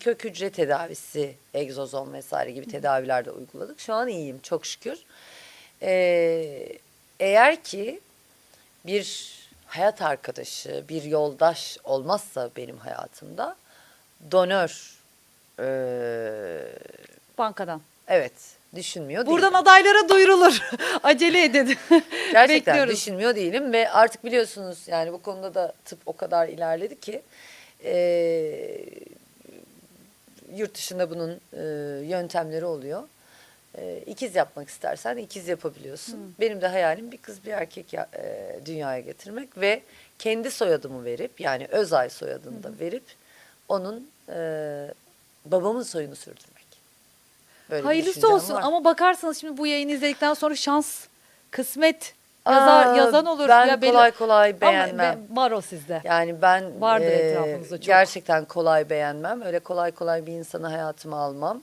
kök hücre tedavisi, egzozom vesaire gibi tedaviler de uyguladık. Şu an iyiyim çok şükür. Ee, eğer ki bir hayat arkadaşı, bir yoldaş olmazsa benim hayatımda donör ee, Bankadan. evet düşünmüyor Buradan değilim. adaylara duyurulur. Acele edin. Gerçekten Bekliyoruz. düşünmüyor değilim ve artık biliyorsunuz yani bu konuda da tıp o kadar ilerledi ki ee, yurt dışında bunun ee, yöntemleri oluyor. Ee, ikiz yapmak istersen ikiz yapabiliyorsun. Benim de hayalim bir kız bir erkek ya- ee, dünyaya getirmek ve kendi soyadımı verip yani Özay soyadını da verip onun ee, babamın soyunu sürdürmek. Böyle bir Hayırlısı düşüncem olsun var. ama bakarsanız şimdi bu yayını izledikten sonra şans, kısmet yazar, Aa, yazan olur. Ben ya kolay kolay Ama beğenmem. be- var o sizde. Yani ben Vardır eee, etrafınızda çok. gerçekten kolay beğenmem. Öyle kolay kolay bir insanı hayatıma almam.